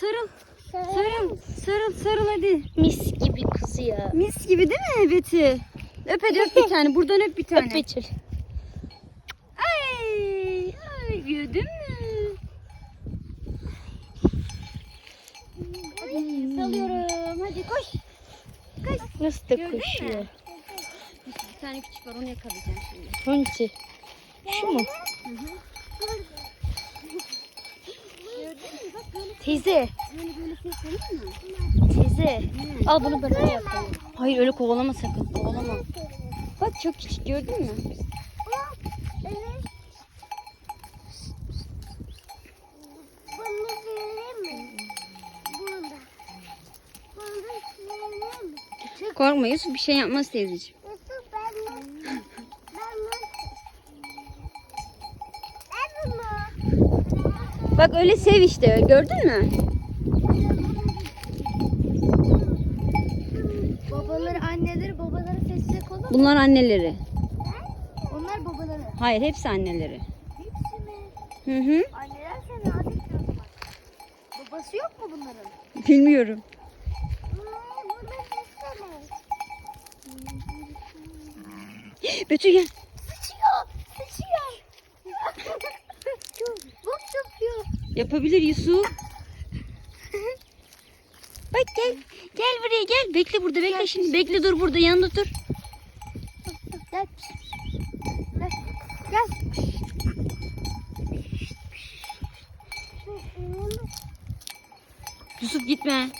sarıl. Sarıl. Sarıl sarıl hadi. Mis gibi kız ya. Mis gibi değil mi Betty? Öp hadi öp bir tane. Buradan öp bir tane. Öp Betül. Ay, ay gördün mü? Hadi salıyorum. Hadi koş. Koş. Nasıl da Gördün mü? koşuyor. Bir tane küçük var onu yakalayacağım şimdi. Hangisi? Şu mu? Teyze. Böyle mi? Teyze. Al bunu böyle yapalım. Hayır öyle kovalama sakın. Kovalama. Bak çok küçük gördün mü? Korkma Yusuf bir şey yapmaz teyzeciğim. Yusuf ben nasıl? Ben nasıl? Ben bunu. Bak öyle sev işte gördün mü? Babaları, anneleri, babaları sessiz olur. Bunlar anneleri. Onlar babaları. Hayır hepsi anneleri. Hepsi mi? Hı hı. Anneler seni adet. Babası yok mu bunların? Bilmiyorum. Betül gel. Yapabilir Yusuf. Bak gel. Gel buraya gel. Bekle burada bekle şimdi. Bekle dur burada yanında dur. Gel. Gel. Gel. Yusuf gitme.